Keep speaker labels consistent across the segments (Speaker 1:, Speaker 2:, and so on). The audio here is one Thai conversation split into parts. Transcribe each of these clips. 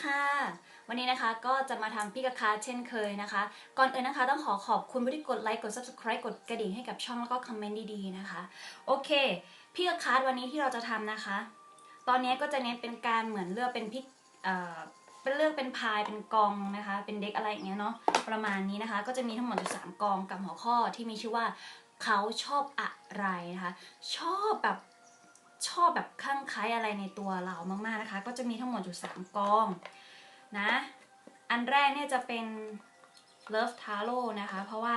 Speaker 1: วัสดีค่ะ วันนี้นะคะก็จะมาทำพิกาคาเช่นเคยนะคะ ก่อนอื่นนะคะต้องขอขอบคุณผู้ที่กดไลค์กด subscribe กดกระดิ่งให้กับช่องแล้วก็คอมเมนต์ดีๆนะคะ โอเคพิกาคาวันนี้ที่เราจะทำนะคะ ตอนนี้ก็จะเน้นเป็นการเหมือนเลือกเป็นพิกเอ่อเป็นเลือกเป็นพายเป็นกองนะคะ เป็นเด็กอะไรอย่างเงี้ยเนาะประมาณนี้นะคะ ก็จะมีทั้งหมดอยู่สามกองกับหัวข้อที่มีชื่อว่าเขาชอบอะไรนะคะ ชอบแบบ ชอบแบบคลั่งไคล้อะไรในตัวเรามากๆนะคะ ก็จะมีทั้งหมดอยู่3กองนะ อันแรกเนี่ยจะเป็น Love Tarot นะคะ เพราะว่า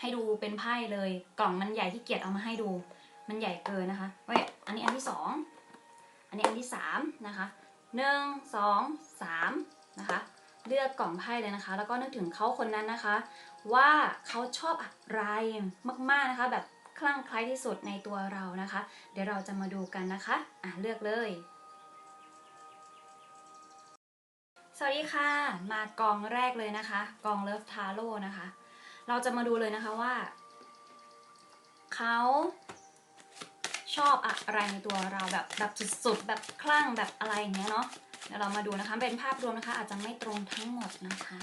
Speaker 1: ให้ดูเป็นไพ่เลย กล่องมันใหญ่ที่เกียจเอามาให้ดู มันใหญ่เกินนะคะเว้ยอันนี้อันที่2อันนี้อันที่3นะคะหนึ่งสองสามนะคะ เลือกกล่องไพ่เลยนะคะ แล้วก็นึกถึงเขาคนนั้นนะคะ ว่าเขาชอบอะไรมากๆนะคะ แบบ คลั่งไคล้ที่สุดในตัวเรานะคะ เดี๋ยวเราจะมาดูกันนะคะอะเลือกเลยสวัสดีค่ะ มากองแรกเลยนะคะ กองเลิฟทาโร่นะคะ เราจะมาดูเลยนะคะว่า เขาชอบอะไรในตัวเราแบบแบบสุดๆแบบคลั่งแบบอะไรอย่างเงี้ยเนาะเดี๋ยวเรามาดูนะคะ เป็นภาพรวมนะคะ อาจจะไม่ตรงทั้งหมดนะคะ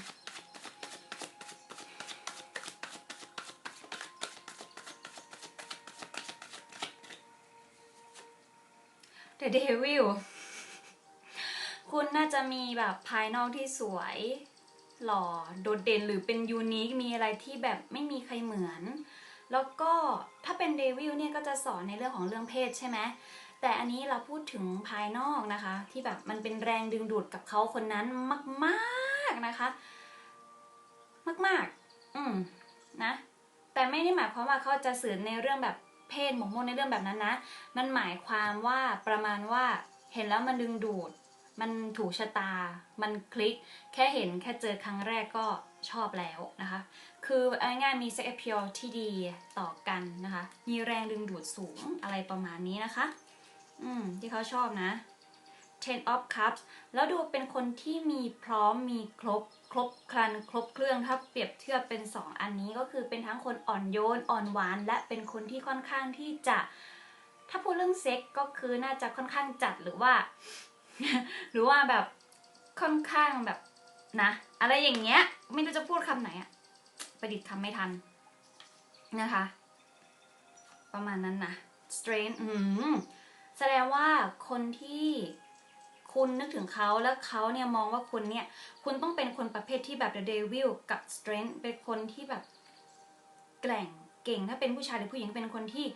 Speaker 1: The Devil คุณน่าจะมีแบบภายนอกที่สวย หล่อโดดเด่นหรือเป็นยูนิคมีอะไรที่แบบไม่มีใครเหมือน แล้วก็ถ้าเป็นเดวิลเนี่ยก็จะสอนในเรื่องของเรื่องเพศใช่ไหมแต่อันนี้เราพูดถึงภายนอกนะคะ ที่แบบมันเป็นแรงดึงดูดกับเขาคนนั้นมากๆนะคะ มากๆ อืมนะ แต่ไม่ได้หมายความว่าเขาจะสื่อในเรื่องแบบ เพศหมกมุ่นในเรื่องแบบนั้นนะ มันหมายความว่าประมาณว่าเห็นแล้วมันดึงดูด มันถูกชะตา มันคลิก แค่เห็นแค่เจอครั้งแรกก็ชอบแล้วนะคะ คือง่ายๆมี sex appeal ที่ดีต่อกันนะคะ มีแรงดึงดูดสูงอะไรประมาณนี้นะคะ อืมที่เขาชอบนะ ten of cups แล้วดูเป็นคนที่มีพร้อมมีครบครบครันครบเครื่องถ้าเปรียบเทียบเป็น 2 อันนี้ก็คือเป็นทั้งคนอ่อนโยนอ่อนหวาน และเป็นคนที่ค่อนข้างที่จะ ถ้าพูดเรื่องเซ็กก็คือน่าจะค่อนข้างจัดหรือว่า หรือว่าแบบค่อนข้างแบบนะ อะไรอย่างเงี้ย ไม่รู้จะพูดคำไหนอะประดิษฐ์คำไม่ทันนะคะ ประมาณนั้นนะ strain อืมแสดงว่าคนที่ คุณนึกถึงเขาแล้วเขาเนี่ยมองว่าคุณเนี่ย คุณต้องเป็นคนประเภทที่แบบ the devil กับ strength เป็นคนที่แบบแกร่งเก่ง ถ้าเป็นผู้ชายหรือผู้หญิงเป็นคนที่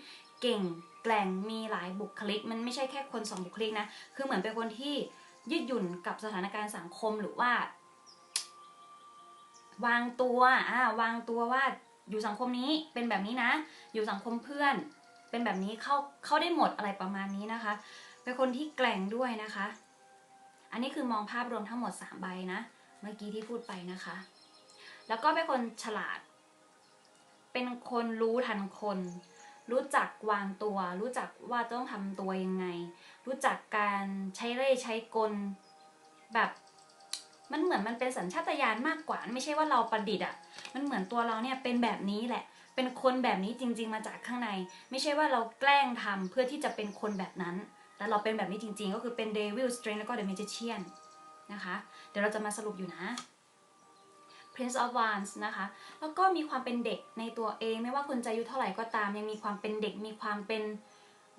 Speaker 1: เก่งแกร่งมีหลายบุคลิก มันไม่ใช่แค่คนสองบุคลิกนะคือเหมือนเป็นคนที่ยืดหยุ่นกับสถานการณ์สังคมหรือว่า วางตัวอ่าวางตัวว่าอยู่สังคมนี้เป็นแบบนี้นะ อยู่สังคมเพื่อน เป็นแบบนี้เข้าเข้าได้หมดอะไรประมาณนี้นะคะ เป็นคนที่แกร่งด้วยนะคะ อันนี้คือมองภาพรวมทั้งหมด 3 ใบนะ เมื่อกี้ที่พูดไปนะคะ แล้วก็เป็นคนฉลาด เป็นคนรู้ทันคน รู้จักวางตัว รู้จักว่าต้องทำตัวยังไง รู้จักการใช้เล่ใช้กล แบบมันเหมือนมันเป็นสัญชาตญาณมากกว่า ไม่ใช่ว่าเราประดิษฐ์อะ มันเหมือนตัวเราเนี่ยเป็นแบบนี้แหละ เป็นคนแบบนี้จริง ๆ มาจากข้างใน ไม่ใช่ว่าเราแกล้งทำเพื่อที่จะเป็นคนแบบนั้น แต่เราเป็นแบบนี้จริงๆ ก็คือเป็น Devil Strength แล้วก็ The Magician นะคะ เดี๋ยวเราจะมาสรุปอยู่นะ Prince of Wands นะคะ แล้วก็มีความเป็นเด็กในตัวเอง ไม่ว่าคุณจะอายุเท่าไหร่ก็ตาม ยังมีความเป็นเด็ก มีความเป็น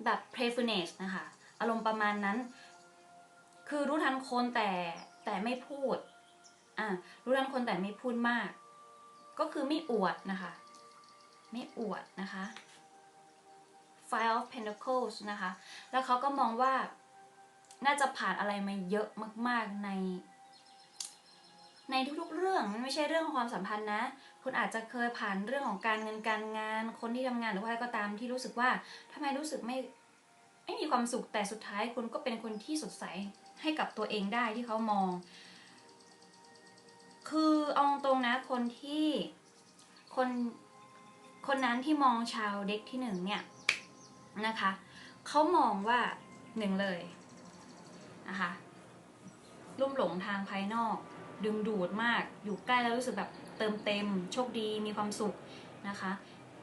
Speaker 1: แบบ playfulness นะคะ อารมณ์ประมาณนั้น คือรู้ทันคนแต่แต่ไม่พูด อะรู้ทันคนแต่ไม่พูดมาก ก็คือไม่อวดนะคะ ไม่อวดนะคะ Five of Pentacles นะคะ แล้วเขาก็มองว่าน่าจะผ่านอะไรมาเยอะมาก ๆใน ในทุกๆเรื่องมันไม่ใช่เรื่องของความสัมพันธ์นะ คุณอาจจะเคยผ่านเรื่องของการเงินการงาน คนที่ทำงานหรือว่าอะไรก็ตามที่รู้สึกว่าทำไมรู้สึกไม่ไม่มีความสุขแต่สุดท้ายคุณก็เป็นคนที่สดใสให้กับตัวเองได้ที่เขามอง คือเอาตรงนะคนที่คนคนนั้นที่มองชาวเด็กที่หนึ่งเนี่ย นะคะเขามองว่าหนึ่งเลยนะคะลุ่มหลงทางภายนอก ดึงดูดมากอยู่ใกล้แล้วรู้สึกแบบเติมเต็ม โชคดีมีความสุขนะคะ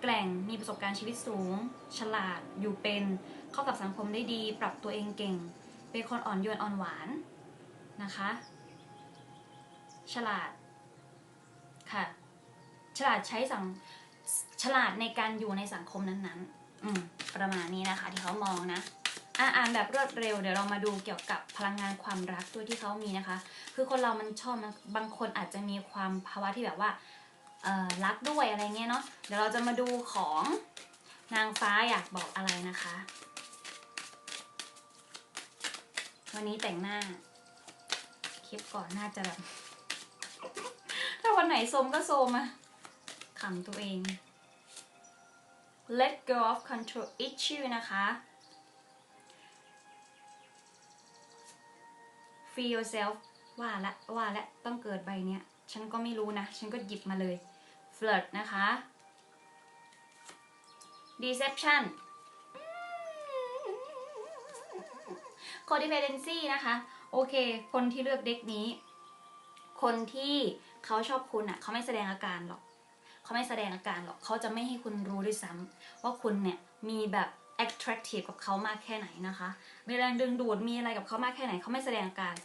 Speaker 1: แกร่งมีประสบการณ์ชีวิตสูง ฉลาดอยู่เป็นเข้ากับสังคมได้ดี ปรับตัวเองเก่ง เป็นคนอ่อนโยนอ่อนหวานนะคะ ฉลาดค่ะ ฉลาดใช้สังฉลาดในการอยู่ในสังคมนั้นๆ อืมประมาณนี้นะคะ ที่เขามองนะอ่านแบบรวดเร็วเดี๋ยวเรามาดูเกี่ยวกับพลังงานความรักด้วยที่เขามีนะคะ คือคนเรามันชอบมันบางคนอาจจะมีความภาวะที่แบบว่ารักด้วยอะไรเงี้ยเนาะเดี๋ยวเราจะมาดูของนางฟ้าอยากบอกอะไรนะคะ วันนี้แต่งหน้า คลิปก่อนน่าจะแบบ ถ้าวันไหนโซมก็โซมอะขำตัวเอง let go of control issue นะคะ Free yourself ว่าละว่าละต้องเกิดใบเนี้ย ฉันก็ไม่รู้นะ ฉันก็หยิบมาเลย flirt นะคะ deception codependency นะคะ โอเค คนที่เลือกเด็กนี้ คนที่เขาชอบคุณอะ เขาไม่แสดงอาการหรอก เขาไม่แสดงอาการหรอกเขาจะไม่ให้คุณรู้ด้วยซ้ำว่าคุณเนี่ยมีแบบ attractive กับเขามากแค่ไหนนะคะ มีแรงดึงดูดมีอะไรกับเขามากแค่ไหนเขาไม่แสดงอาการ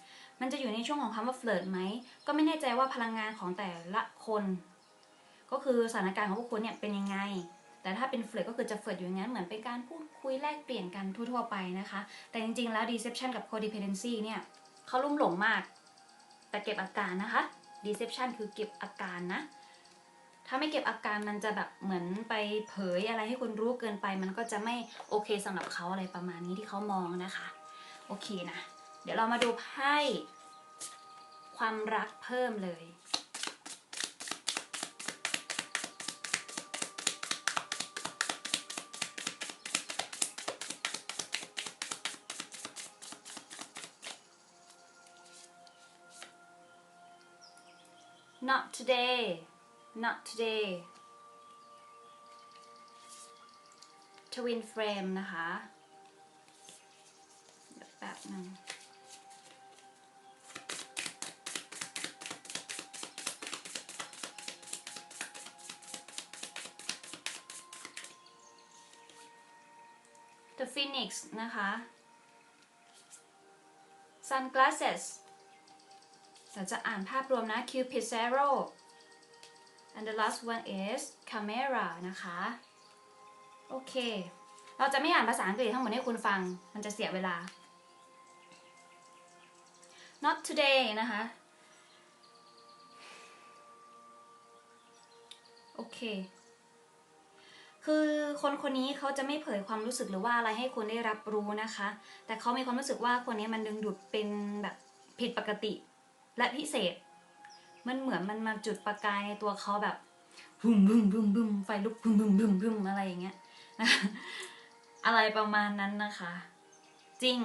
Speaker 1: มันจะอยู่ในช่วงของคำว่า flirt ไหมก็ไม่แน่ใจว่าพลังงานของแต่ละคน ก็คือสถานการณ์ของพวกคุณเนี่ยเป็นยังไงแต่ถ้าเป็นเฟลิร์ตก็คือจะเฟิร์ตอยู่อย่างนั้นเหมือนเป็นการพูดคุยแลกเปลี่ยนกันทั่วๆไปนะคะ แต่จริงๆแล้ว deception กับ codependency เนี่ยเขาลุ่มหลงมาก แต่เก็บอาการนะคะ deception คือเก็บอาการนะ ถ้าไม่เก็บอาการมันจะแบบเหมือนไปเผยอะไรให้คนรู้เกินไป มันก็จะไม่โอเคสำหรับเขาอะไรประมาณนี้ที่เขามองนะคะ โอเคนะ เดี๋ยวเรามาดูไพ่ความรักเพิ่มเลย not today not today twin frame นะคะแป๊บหนึง The Phoenix นะคะ Sunglasses เราจะอ่านภาพรวมนะ Cupid Zero and the last one is Camera นะคะ โอเค เราจะไม่อ่านภาษาอังกฤษทั้งหมดให้คุณฟัง มันจะเสียเวลา not today นะคะ โอเค คือคนคนนี้เขาจะไม่เผยความรู้สึกหรือว่าอะไรให้คนได้รับรู้นะคะ แต่เขามีความรู้สึกว่าคนนี้มันดึงดูดเป็นแบบผิดปกติและพิเศษ มันเหมือนมันมาจุดประกายในตัวเขาแบบบึ้มบึ้มบึ้มบึ้มไฟลุกบึ้มบึ้มบึ้มบึ้มอะไรอย่างเงี้ยอะไรประมาณนั้นนะคะ จริง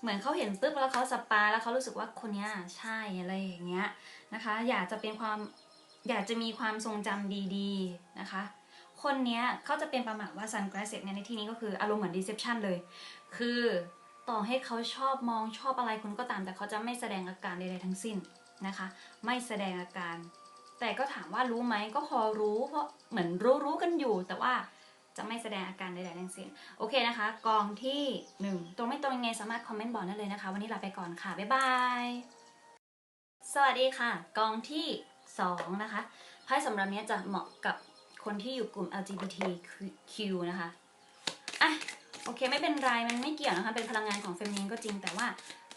Speaker 1: เหมือนเขาเห็นปุ๊บแล้วเขาสปาแล้วเขารู้สึกว่าคนนี้ใช่อะไรอย่างเงี้ยนะคะ อยากจะเป็นความอยากจะมีความทรงจำดีๆนะคะ คนเนี้ยเขาจะเป็นประมาณว่า sunglasses เนี่ยในที่นี้ก็คืออารมณ์เหมือน deception เลย คือต่อให้เขาชอบมองชอบอะไรคุณก็ตาม แต่เขาจะไม่แสดงอาการใดๆทั้งสิ้น นะคะ ไม่แสดงอาการ แต่ก็ถามว่ารู้ไหมก็พอรู้เพราะเหมือนรู้รู้กันอยู่ แต่ว่าจะไม่แสดงอาการใดๆทั้งสิ้นโอเคนะคะ กองที่ 1 ตรงไม่ตรงยังไงสามารถคอมเมนต์บอกได้เลยนะคะ วันนี้ลาไปก่อนค่ะ บ๊ายบาย สวัสดีค่ะ กองที่ 2 นะคะไพ่สำหรับเนี้ยจะเหมาะกับคนที่อยู่กลุ่ม LGBTQ นะคะอะโอเคไม่เป็นไรมันไม่เกี่ยวนะคะ เป็นพลังงานของเฟมินีนก็จริงแต่ว่า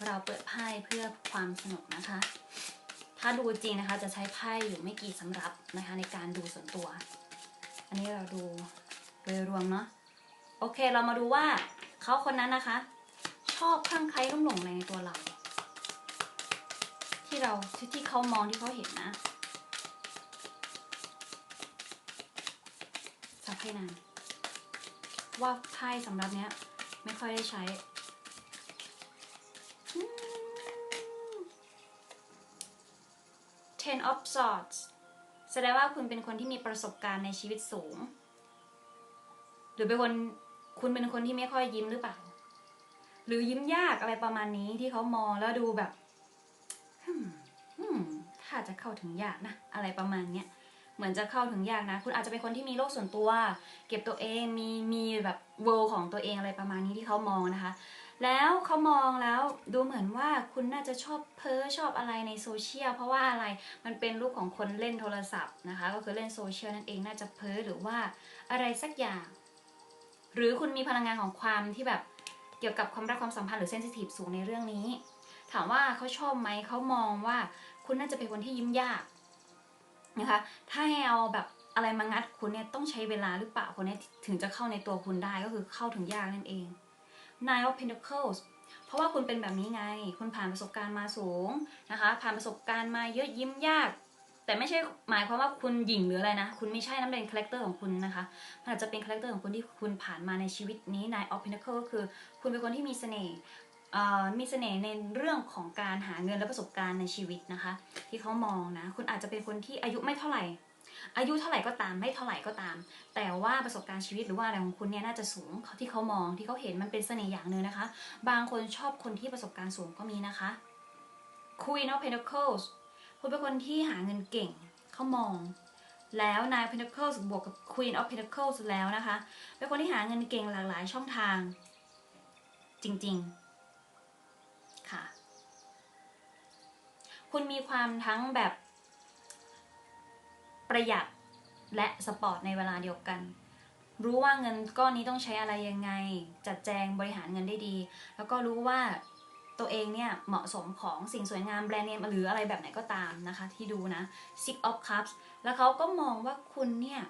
Speaker 1: เราเปิดไพ่เพื่อความสนุกนะคะ ถ้าดูจริงนะคะจะใช้ไพ่อยู่ไม่กี่สำรับนะคะ ในการดูส่วนตัว อันนี้เราดูโดยรวมเนาะโอเคเรามาดูว่าเขาคนนั้นนะคะ ชอบคลั่งไคล้ลุ่มหลงอะไรในตัวเรา ที่เราที่ที่เขามองที่เขาเห็นนะสักให้นานว่าไพ่สำหรับเนี้ยไม่ค่อยได้ใช้ Ten of Swords แสดงว่าคุณเป็นคนที่มีประสบการณ์ในชีวิตสูง หรือเป็นคนคุณเป็นคนที่ไม่ค่อยยิ้มหรือเปล่า หรือยิ้มยากอะไรประมาณนี้ที่เขามองแล้วดูแบบฮึมถ้าจะเข้าถึงยากนะ อะไรประมาณเนี้ยเหมือนจะเข้าถึงยากนะ คุณอาจจะเป็นคนที่มีโลกส่วนตัว เก็บตัวเองมีมีแบบเวลของตัวเองอะไรประมาณนี้ที่เขามองนะคะ แล้วเขามองแล้วดูเหมือนว่าคุณน่าจะชอบเพ้อชอบอะไรในโซเชียลเพราะว่าอะไรมันเป็นรูปของคนเล่นโทรศัพท์นะคะ ก็คือเล่นโซเชียลนั่นเองน่าจะเพ้อหรือว่าอะไรสักอย่าง หรือคุณมีพลังงานของความที่แบบเกี่ยวกับความรักความสัมพันธ์หรือเซนซิทีฟสูงในเรื่องนี้ ถามว่าเขาชอบไหมเขามองว่าคุณน่าจะเป็นคนที่ยิ้มยากนะคะถ้าให้เอาแบบอะไรมางัดคุณเนี่ยต้องใช้เวลาหรือเปล่าคนนี้ถึงจะเข้าในตัวคุณได้ก็คือเข้าถึงยากนั่นเอง Nine of Pentacles เพราะว่าคุณเป็นแบบนี้ไง คุณผ่านประสบการณ์มาสูงนะคะ ผ่านประสบการณ์มาเยอะยิ้มยาก แต่ไม่ใช่หมายความว่าคุณหยิ่งหรืออะไรนะ คุณไม่ใช่นั่นเป็นคาแรคเตอร์ของคุณนะคะมันอาจจะเป็นคาแรคเตอร์ของคุณที่คุณผ่านมาในชีวิตนี้ Nine of Pentacles ก็คือ คุณเป็นคนที่มีเสน่ห์มีเสน่ห์ในเรื่องของการหาเงินและประสบการณ์ในชีวิตนะคะ ที่เขามองนะ คุณอาจจะเป็นคนที่อายุไม่เท่าไหร่ อายุเท่าไหร่ก็ตามไม่เท่าไหร่ก็ตาม แต่ว่าประสบการณ์ชีวิตหรือว่าอะไรของคุณเนี่ยน่าจะสูงที่เขามองที่เขาเห็นมันเป็นเสน่ห์อย่างหนึ่งนะคะ บางคนชอบคนที่ประสบการณ์สูงก็มีนะคะ Queen of Pentacles คุณเป็นคนที่หาเงินเก่งเขามอง แล้ว Nine of Pentacles บวกกับ Queen of Pentacles แล้วนะคะ เป็นคนที่หาเงินเก่งหลากหลายช่องทาง จริงๆ ค่ะ คุณมีความทั้งแบบ ประหยัดและสปอร์ตในเวลาเดียวกัน รู้ว่าเงินก้อนนี้ต้องใช้อะไรยังไง จัดแจงบริหารเงินได้ดี แล้วก็รู้ว่าตัวเองเนี่ยเหมาะสมของสิ่งสวยงามแบรนด์เนมหรืออะไรแบบไหนก็ตามนะคะที่ดูนะ Six of Cups แล้วเขาก็มองว่าคุณเนี่ย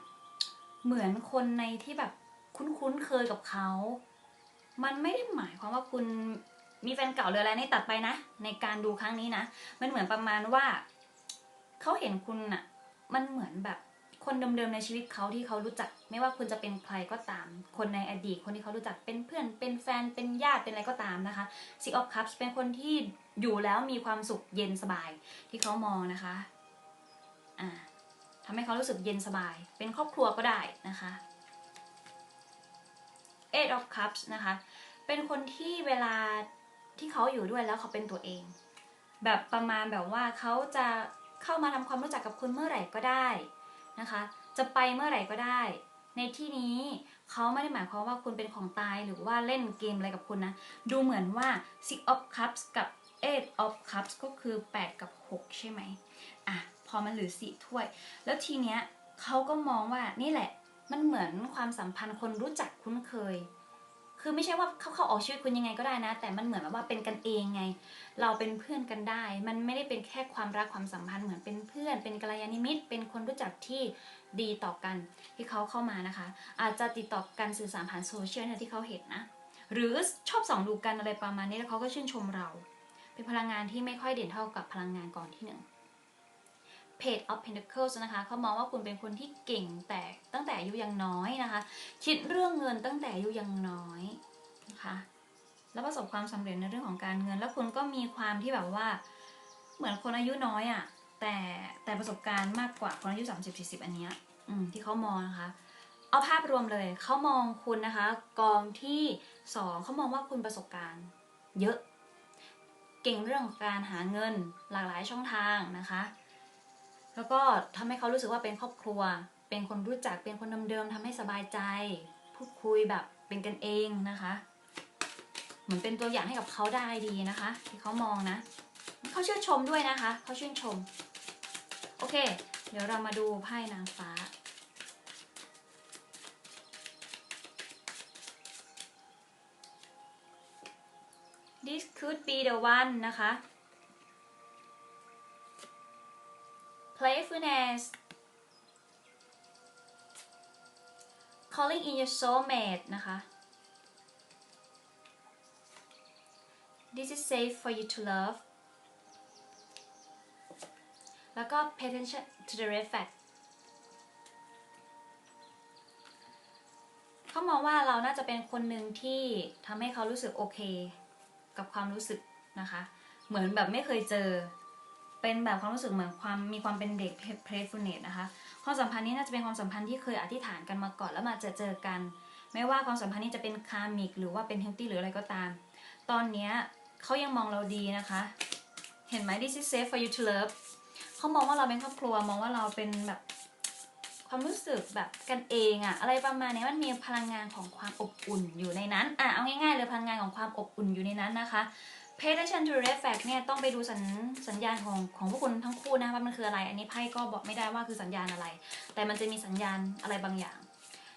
Speaker 1: เหมือนคนในที่แบบคุ้นๆเคยกับเขา มันไม่ได้หมายความว่าคุณมีแฟนเก่าหรืออะไรนี่ตัดไปนะ ในการดูครั้งนี้นะ มันเหมือนประมาณว่าเขาเห็นคุณอะ มันเหมือนแบบคนเดิมๆในชีวิตเขาที่เขารู้จัก ไม่ว่าคุณจะเป็นใครก็ตาม คนในอดีตคนที่เขารู้จักเป็นเพื่อนเป็นแฟนเป็นญาติเป็นอะไรก็ตามนะคะ Six of Cups เป็นคนที่อยู่แล้วมีความสุขเย็นสบายที่เขามองนะคะอ่าทำให้เขารู้สึกเย็นสบาย เป็นครอบครัวก็ได้นะคะ Eight of Cups นะคะ เป็นคนที่เวลาที่เขาอยู่ด้วยแล้วเขาเป็นตัวเอง แบบประมาณแบบว่าเขาจะ เข้ามาทำความรู้จักกับคุณเมื่อไหร่ก็ได้นะคะ จะไปเมื่อไหร่ก็ได้ ในที่นี้เขาไม่ได้หมายความว่าคุณเป็นของตายหรือว่าเล่นเกมอะไรกับคุณนะ ดูเหมือนว่า Six of Cups กับ Eight of Cups ก็คือ 8 กับ 6 ใช่ไหมอะพอมันเหลือสี่ถ้วย แล้วทีเนี้ยเขาก็มองว่านี่แหละมันเหมือนความสัมพันธ์คนรู้จักคุ้นเคย คือไม่ใช่ว่าเขาเข้าออกชีวิตคุณยังไงก็ได้นะ แต่มันเหมือนแบบว่าเป็นกันเองไง เราเป็นเพื่อนกันได้ มันไม่ได้เป็นแค่ความรักความสัมพันธ์เหมือนเป็นเพื่อน เป็นกัลยาณมิตร เป็นคนรู้จักที่ดีต่อกันที่เขาเข้ามานะคะ อาจจะติดต่อกันสื่อสารผ่านโซเชียลที่เขาเห็นนะ หรือชอบส่องดูกันอะไรประมาณนี้แล้วเขาก็ชื่นชมเรา เป็นพลังงานที่ไม่ค่อยเด่นเท่ากับพลังงานก่อนที่หนึ่ง Page of Pentacles นะคะเขามองว่าคุณเป็นคนที่เก่งแต่ตั้งแต่อายุยังน้อยนะคะ คิดเรื่องเงินตั้งแต่อายุยังน้อยนะคะแล้วประสบความสำเร็จในเรื่องของการเงิน แล้วคุณก็มีความที่แบบว่า เหมือนคนอายุน้อยอะ่ะแต่แต่ประสบการณ์มากกว่าคนอายุ 30 40 อันเนี้ยอืมที่เขามองนะคะ เอาภาพรวมเลยเขามองคุณนะคะ กองที่สองเขามองว่าคุณประสบการณ์ เยอะ เก่งเรื่องการหาเงินหลากหลายช่องทางนะคะ แล้วก็ทำให้เขารู้สึกว่าเป็นครอบครัว เป็นคนรู้จักเป็นคนเดิมๆทำให้สบายใจ พูดคุยแบบเป็นกันเองนะคะ เหมือนเป็นตัวอย่างให้กับเขาได้ดีนะคะ ที่เขามองนะเขาชื่นชมด้วยนะคะเขาชื่นชม โอเค เดี๋ยวเรามาดูไพ่นางฟ้า this could be the one นะคะ playfulness calling in your soulmate นะคะ this is safe for you to love แล้วก็ pay attention to the red flag เขามองว่าเราน่าจะเป็นคนหนึ่งที่ทำให้เขารู้สึกโอเค กับความรู้สึกนะคะ เหมือนแบบไม่เคยเจอ เป็นแบบความรู้สึกเหมือนความมีความเป็นเด็ก playfulness นะคะความสัมพันธ์นี้น่าจะเป็นความสัมพันธ์ที่เคยอธิษฐานกันมาก่อนแล้วมาจอเจอกัน ไม่ว่าความสัมพันธ์นี้จะเป็นคามิกหรือว่าเป็นเฮลตี้หรืออะไรก็ตาม ตอนเนี้ยเขายังมองเราดีนะคะ เห็นไหม this is safe for you to love เขามองว่าเราเป็นครอบครัวมองว่าเราเป็นแบบความรู้สึกแบบกันเองอะอะไรประมาณนี้มันมีพลังงานของความอบอุ่นอยู่ในนั้นอะเอาง่ายๆเลยพลังงานของความอบอุ่นอยู่ในนั้นนะคะ pay attention to red flag เนี่ยต้องไปดูสัญสัญญาณของของพวกคุณทั้งคู่นะว่ามันคืออะไร อันนี้ไพ่ก็บอกไม่ได้ว่าคือสัญญาณอะไร แต่มันจะมีสัญญาณอะไรบางอย่าง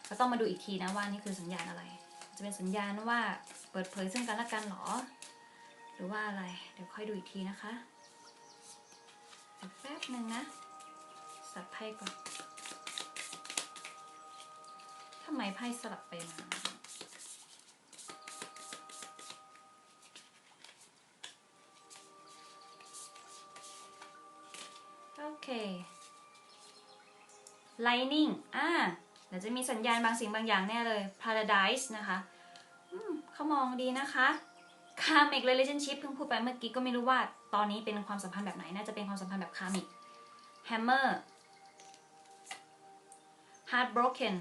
Speaker 1: ก็ต้องมาดูอีกทีนะว่านี่คือสัญญาณอะไร จะเป็นสัญญาณว่าเปิดเผยซึ่งกันและกันหรอ หรือว่าอะไร เดี๋ยวค่อยดูอีกทีนะคะแป๊บหนึ่งนะ สับไพ่ก่อนทำไมไพ่สลับไปมา โอเค lightning อ่าเดี๋ยวจะมีสัญญาณบางสิ่งบางอย่างแน่เลย paradise นะคะเขามองดีนะคะ karmic relationship เพิ่งพูดไปเมื่อกี้ก็ไม่รู้ว่าตอนนี้เป็นความสัมพันธ์แบบไหน น่าจะเป็นความสัมพันธ์แบบ karmic hammer heartbroken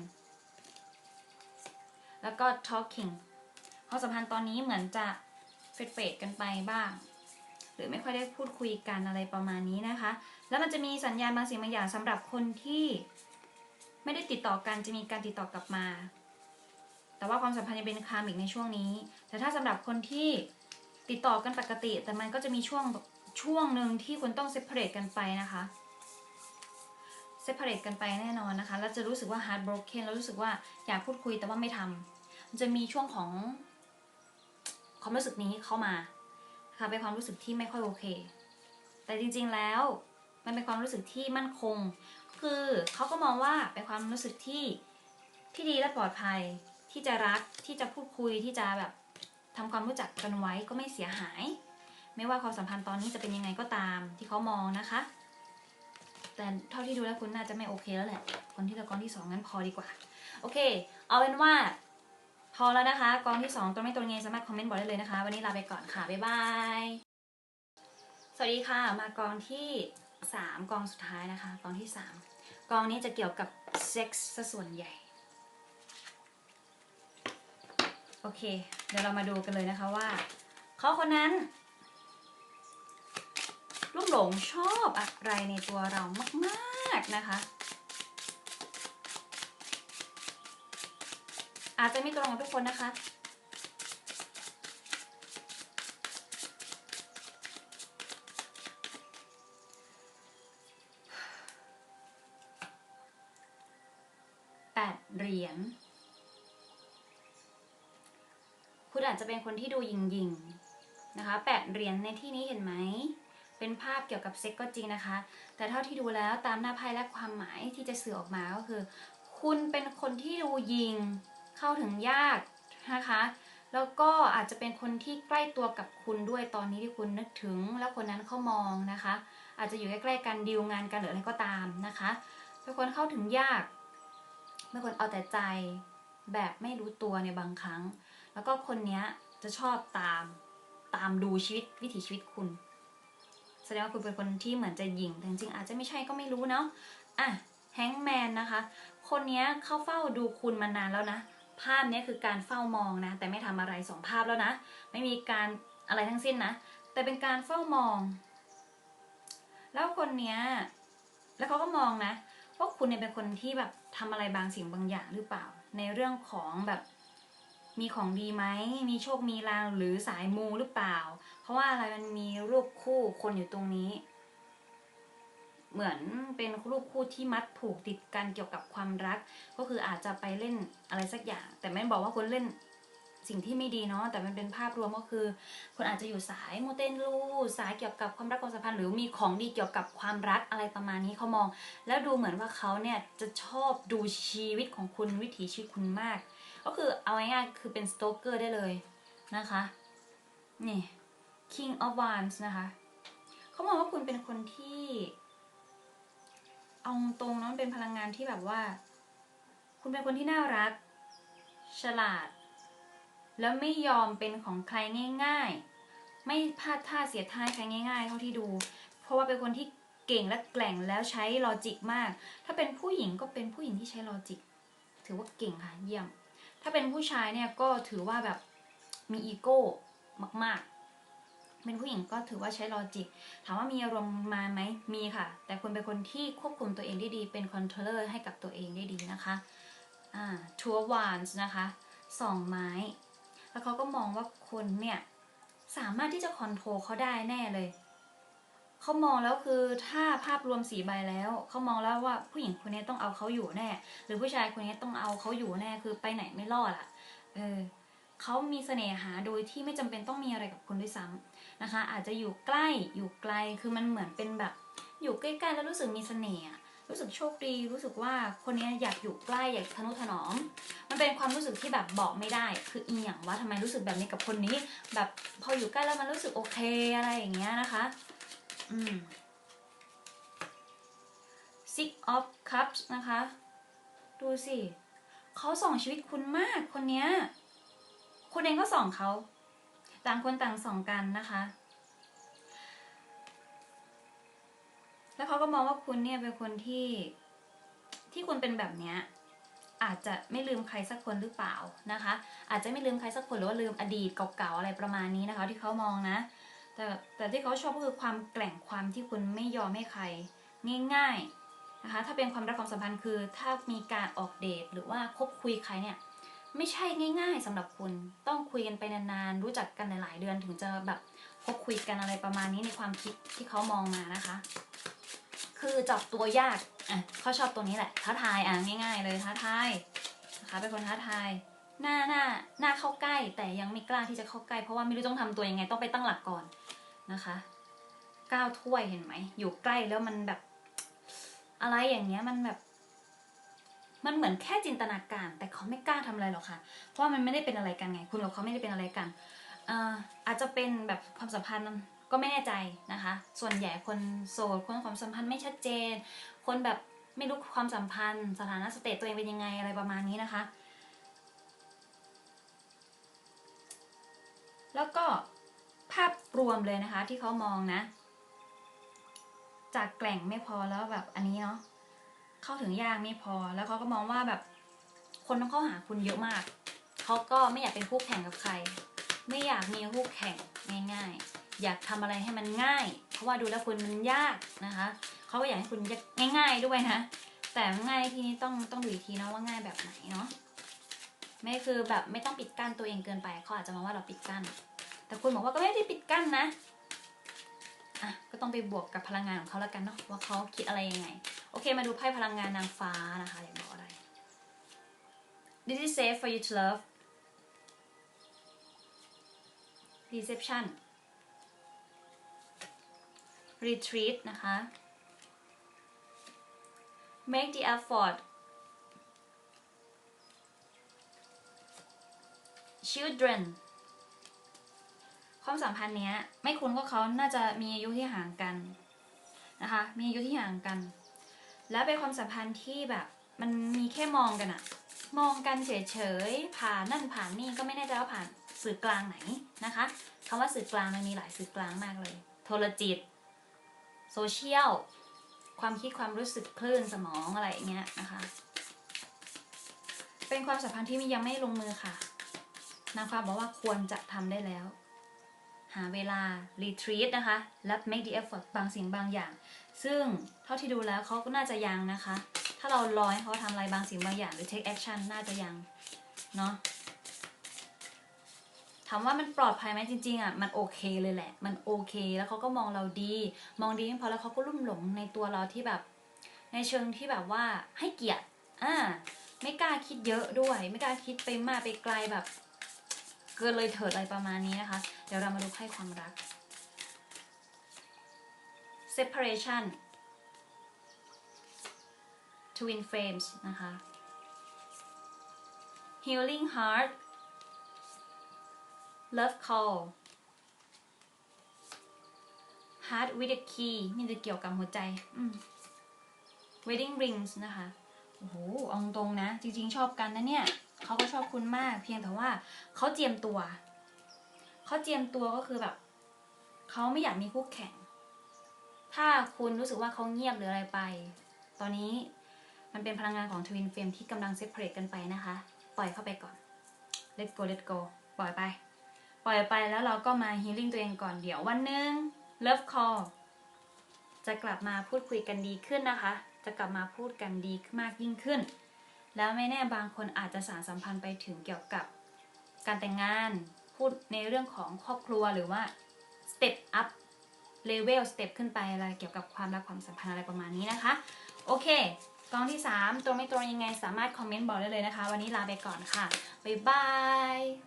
Speaker 1: แล้วก็ talking ความสัมพันธ์ตอนนี้เหมือนจะเฟดๆกันไปบ้าง หรือไม่ค่อยได้พูดคุยกันอะไรประมาณนี้นะคะ แล้วมันจะมีสัญญาณบางสิ่งบางอย่างสำหรับคนที่ไม่ได้ติดต่อกันจะมีการติดต่อกลับมา แต่ว่าความสัมพันธ์ยังเป็นคาร์มิกในช่วงนี้ แต่ถ้าสำหรับคนที่ติดต่อกันปกติ แต่มันก็จะมีช่วงช่วงหนึ่งที่คุณต้องเซ p เ r a t e กันไปนะคะเซ p เ r a t e กันไปแน่นอนนะคะ แล้วจะรู้สึกว่า heart broken แล้วรู้สึกว่าอยากพูดคุยแต่ว่าไม่ทำมันจะมีช่วงของความรู้สึกนี้เข้ามา ค่ะเป็นความรู้สึกที่ไม่ค่อยโอเค แต่จริงๆแล้วมันเป็นความรู้สึกที่มั่นคง คือเขาก็มองว่าเป็นความรู้สึกที่ที่ดีและปลอดภัย ที่จะรักที่จะพูดคุยที่จะแบบทำความรู้จักกันไว้ก็ไม่เสียหาย ไม่ว่าความสัมพันธ์ตอนนี้จะเป็นยังไงก็ตามที่เขามองนะคะ แต่เท่าที่ดูแล้วคุณน่าจะไม่โอเคแล้วแหละ คนที่ตะกอนที่สองงั้นพอดีกว่า โอเค เอาเป็นว่า พอแล้วนะคะ กองที่ 2ตัวไม่ตัวไงสามารถคอมเมนต์บอกได้เลยนะคะ วันนี้ลาไปก่อนค่ะ บ๊ายบาย สวัสดีค่ะ มากองที่ 3 กองสุดท้ายนะคะ กองที่ 3 กองนี้จะเกี่ยวกับเซ็กส์ซะส่วนใหญ่ โอเค เดี๋ยวเรามาดูกันเลยนะคะว่า เขาคนนั้นลุ่มหลงชอบอะไรในตัวเรามาก ๆนะคะ อาจจะไม่ตรงกับทุกคนนะคะ แปดเหรียญ คุณอาจจะเป็นคนที่ดูยิงยิงนะคะแปดเหรียญในที่นี้เห็นไหม เป็นภาพเกี่ยวกับเซ็กก็จริงนะคะ แต่เท่าที่ดูแล้วตามหน้าไพ่และความหมายที่จะสื่อออกมาก็คือ คุณเป็นคนที่ดูยิง เข้าถึงยากนะคะ แล้วก็อาจจะเป็นคนที่ใกล้ตัวกับคุณด้วยตอนนี้ที่คุณนึกถึง แล้วคนนั้นเขามองนะคะ อาจจะอยู่ใกล้ๆกันดีลงานกันหรืออะไรก็ตามนะคะเป็นคนเข้าถึงยากเป็นคนเอาแต่ใจแบบไม่รู้ตัวในบางครั้ง แล้วก็คนนี้จะชอบตามตามดูชีวิตวิถีชีวิตคุณ แสดงว่าคุณเป็นคนที่เหมือนจะหยิงแต่จริงๆอาจจะไม่ใช่ก็ไม่รู้เนาะอะแฮงแมนนะคะ คนนี้เข้าเฝ้าดูคุณมานานแล้วนะ ภาพนี้คือการเฝ้ามองนะ แต่ไม่ทำอะไรสองภาพแล้วนะ ไม่มีการอะไรทั้งสิ้นนะ แต่เป็นการเฝ้ามอง แล้วคนเนี้ย แล้วเขาก็มองนะว่าคุณเนี่ยเป็นคนที่แบบทำอะไรบางสิ่งบางอย่างหรือเปล่า ในเรื่องของแบบมีของดีไหม มีโชคมีลางหรือสายมูหรือเปล่า เพราะว่าอะไรมันมีรูปคู่คนอยู่ตรงนี้ เหมือนเป็นรูปคู่ที่มัดผูกติดกันเกี่ยวกับความรัก ก็คืออาจจะไปเล่นอะไรสักอย่าง แต่ไม่ได้บอกว่าคุณเล่นสิ่งที่ไม่ดีเนาะแต่มันเป็นภาพรวมก็คือคุณอาจจะอยู่สายโมเตนลูสายเกี่ยวกับความรักความสัมพันธ์หรือมีของดีเกี่ยวกับความรักอะไรประมาณนี้เขามอง แล้วดูเหมือนว่าเขาเนี่ยจะชอบดูชีวิตของคุณวิถีชีวิตคุณมาก ก็คือเอาง่ายๆคือเป็นสโตเกอร์ได้เลยนะคะนี่ King of Wands นะคะเขามองว่าคุณเป็นคนที่ เอาตรงนะมันเป็นพลังงานที่แบบว่า คุณเป็นคนที่น่ารัก ฉลาด แล้วไม่ยอมเป็นของใครง่าย ๆ ไม่พลาดท่าเสียท่าให้ใครง่าย ๆ เท่าที่ดู เพราะว่าเป็นคนที่เก่งและแกร่งแล้วใช้ลอจิกมาก ถ้าเป็นผู้หญิงก็เป็นผู้หญิงที่ใช้ลอจิก ถือว่าเก่งค่ะเยี่ยม ถ้าเป็นผู้ชายเนี่ยก็ถือว่าแบบมีอีโก้มากๆ เป็นผู้หญิงก็ถือว่าใช้ลอจิก ถามว่ามีอารมณ์มาไหมมีค่ะ แต่คุณเป็นคนที่ควบคุมตัวเองได้ดี เป็นคอนโทรลเลอร์ให้กับตัวเองได้ดีนะคะอ่าทัววานส์นะคะสองไม้ แล้วเขาก็มองว่าคุณเนี่ยสามารถที่จะคอนโทรลเขาได้แน่เลยเขามองแล้วคือถ้าภาพรวมสีใบแล้วเขามองแล้วว่าผู้หญิงคนนี้ต้องเอาเขาอยู่แน่ หรือผู้ชายคนนี้ต้องเอาเขาอยู่แน่คือไปไหนไม่รอดอะเออเขามีเสน่หาโดยที่ไม่จำเป็นต้องมีอะไรกับคุณด้วยซ้ำ นะคะ อาจจะอยู่ใกล้อยู่ไกลคือมันเหมือนเป็นแบบ อยู่ใกล้ๆแล้วรู้สึกมีเสน่ห์รู้สึกโชคดีรู้สึกว่าคนนี้อยากอยู่ใกล้อยากทนุถนอม มันเป็นความรู้สึกที่แบบบอกไม่ได้ คืออีหยังว่าทำไมรู้สึกแบบนี้กับคนนี้ แบบพออยู่ใกล้แล้วมันรู้สึกโอเคอะไรอย่างเงี้ยนะคะ อืม Six of Cups นะคะ ดูสิเขาส่องชีวิตคุณมากคนเนี้ยคุณเองก็ส่องเขา ต่างคนต่างส่องกันนะคะ แล้วเขาก็มองว่าคุณเนี่ยเป็นคนที่ที่คุณเป็นแบบเนี้ยอาจจะไม่ลืมใครสักคนหรือเปล่านะคะ อาจจะไม่ลืมใครสักคนหรือว่าลืมอดีตเก่าๆอะไรประมาณนี้นะคะ ที่เขามองนะ แต่แต่ที่เขาชอบก็คือความแกร่งความที่คุณไม่ยอมให้ใครง่ายๆนะคะ ถ้าเป็นความรักความสัมพันธ์คือ ถ้ามีการออกเดทหรือว่าคบคุยใครเนี่ย ไม่ใช่ง่าย ๆสำหรับคุณต้องคุยกันไปนานๆรู้จักกันหลายๆเดือนถึงจะแบบคบคุยกันอะไรประมาณนี้ในความคิดที่เขามองมานะคะ คือจับตัวยากอะเขาชอบตัวนี้แหละท้าทายอะง่าย ๆ เลยท้าทายนะคะเป็นคนท้าทายหน้าหน้าหน้าเข้าใกล้ แต่ยังไม่กล้าที่จะเข้าใกล้เพราะว่าไม่รู้ต้องทำตัวยังไงต้องไปตั้งหลักก่อนนะคะก้าวถ้วยเห็นไหมอยู่ใกล้แล้วมันแบบ อะไรอย่างเงี้ยมันแบบ มันเหมือนแค่จินตนาการ แต่เขาไม่กล้าทำอะไรหรอกค่ะ เพราะว่ามันไม่ได้เป็นอะไรกันไง คุณกับเขาไม่ได้เป็นอะไรกันเอ่ออาจจะเป็นแบบความสัมพันธ์ก็ไม่แน่ใจนะคะ ส่วนใหญ่คนโสดคนความสัมพันธ์ไม่ชัดเจน คนแบบไม่รู้ความสัมพันธ์ สถานะสเตตตัวเองเป็นยังไงอะไรประมาณนี้นะคะ แล้วก็ภาพรวมเลยนะคะที่เขามองนะ จากแกล่งไม่พอแล้วแบบอันนี้เนาะ เข้าถึงยากไม่พอ แล้วเขาก็มองว่าแบบคนต้องเข้าหาคุณเยอะมาก เขาก็ไม่อยากเป็นคู่แข่งกับใคร ไม่อยากมีคู่แข่งง่ายๆ อยากทำอะไรให้มันง่าย เพราะว่าดูแล้วคุณมันยากนะคะ เขาก็อยากให้คุณง่าย ๆด้วยนะ แต่ง่ายทีนี้ต้องต้องดูอีกทีนะว่าง่ายแบบไหนเนาะ ไม่คือแบบไม่ต้องปิดกั้นตัวเองเกินไปเขาอาจจะมองว่าเราปิดกั้น แต่คุณบอกว่าก็ไม่ได้ปิดกั้นนะ อะ ก็ต้องไปบวกกับพลังงานของเขาแล้วกันเนาะว่าเขาคิดอะไรยังไง อเคมาดูไพ่พลังงานนางฟ้านะคะอยากบอกอะไร This is safe for you to love Reception Retreat นะคะ Make the effort Children ความสัมพันธ์เนี้ยไม่คุ้นก็เขาน่าจะมีอายุที่ห่างกันนะคะ มีอายุที่ห่างกัน แล้วเป็นความสัมพันธ์ที่แบบ มันมีแค่มองกันอะมองกันเฉยๆผ่านนั่นผ่านนี่ก็ไม่แน่ใจว่าผ่านสื่อกลางไหนนะคะคำว่าสื่อกลางมันมีหลายสื่อกลางมากเลย โทรจิตโซเชียลความคิดความรู้สึกคลื่นสมองอะไรอย่างเงี้ยนะคะ เป็นความสัมพันธ์ที่ยังไม่ลงมือค่ะนางฟ้าบอกว่าควรจะทำได้แล้ว หาเวลา retreat นะคะ และ make the effort บางสิ่งบางอย่าง ซึ่งเท่าที่ดูแล้วเขาก็น่าจะยังนะคะ ถ้าเรารอให้เขาทำอะไรบางสิ่งบางอย่างหรือ take action น่าจะยังเนาะถามว่ามันปลอดภัยไหมจริงๆอะมันโอเคเลยแหละ มันโอเค แล้วเขาก็มองเราดี มองดีพอแล้วเขาก็ลุ่มหลงในตัวเราที่แบบ ในเชิงที่แบบว่าให้เกียรติอ่าไม่กล้าคิดเยอะด้วย ไม่กล้าคิดไปมากไปไกลแบบ เกินเลยเถิดอะไรประมาณนี้นะคะ เดี๋ยวเรามาดูไพ่ความรัก separation twin flames นะคะ healing heart love call heart with a key มีแต่เกี่ยวกับหัวใจ wedding rings นะคะ โอ้โหเอาตรงนะ จริง ๆ ชอบกันนะเนี่ย เขาก็ชอบคุณมาก เพียงแต่ว่าเขาเจียมตัว เขาเจียมตัวก็คือแบบ เขาไม่อยากมีคู่แข่ง ถ้าคุณรู้สึกว่าเขาเงียบหรืออะไรไป ตอนนี้มันเป็นพลังงานของทวินเฟมที่กำลังเซปเรตกันไปนะคะ ปล่อยเข้าไปก่อน let go let go ปล่อยไป ปล่อยไปแล้วเราก็มาฮีลิ่งตัวเองก่อนเดี๋ยววันหนึ่ง Love Call จะกลับมาพูดคุยกันดีขึ้นนะคะ จะกลับมาพูดกันดีมากยิ่งขึ้น แล้วไม่แน่บางคนอาจจะสานสัมพันธ์ไปถึงเกี่ยวกับการแต่งงาน พูดในเรื่องของครอบครัวหรือว่า step up เลเวลสเต็ปขึ้นไปอะไรเกี่ยวกับความรักความสัมพันธ์อะไรประมาณนี้นะคะ โอเคกองที่ 3 ตรงไม่ตรงยังไงสามารถคอมเมนต์บอกได้เลยนะคะ วันนี้ลาไปก่อนค่ะ บ๊ายบาย